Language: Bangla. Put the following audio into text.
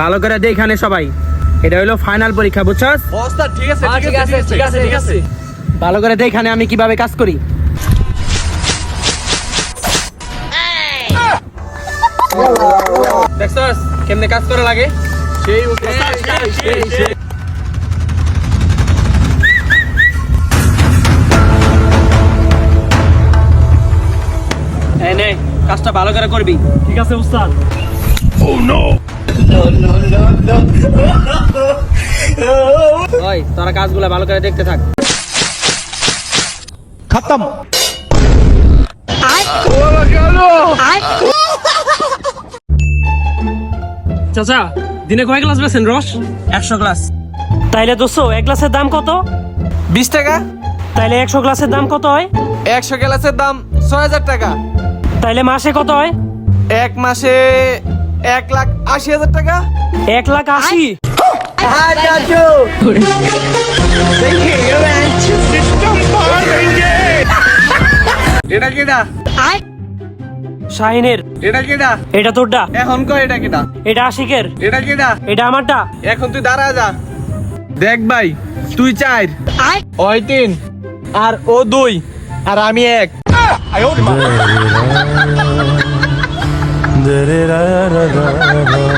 ভালো করে দে এখানে সবাই। এটা হলো ফাইনাল পরীক্ষা বুঝছস? ওস্তাদ ঠিক আছে হ্যাঁ, ঠিক আছে ঠিক আছে ঠিক আছে ভালো করে দে এখানে আমি কীভাবে কাজ করি। দেখছস কেমনে কাজ করা লাগে? সেই নে কাজটা ভালো করে করবি। ঠিক আছে উস্তাদ। ওই তোরা কাজগুলো ভালো করে দেখতে থাক। চাচা দিনে কয় গ্লাস বেছেন রস? একশো গ্লাস। তাইলে দোস্ত এক গ্লাসের দাম কত? বিশ টাকা। তাইলে একশো গ্লাসের দাম কত হয়? একশো গ্লাসের দাম ছয় হাজার টাকা। তাইলে মাসে কত হয়? এক মাসে এক লাখ আশি হাজার টাকা এক লাখ আশি এটা কেটা শাহিনের এটা কেটা এটা তোরটা এখন কয় এটা কেটা এটা আশিকের এটা কেটা এটা আমারটা এখন তুই দাঁড়া যা দেখ ভাই তুই চার ওই তিন আর ও দুই আর আমি এক da da da da.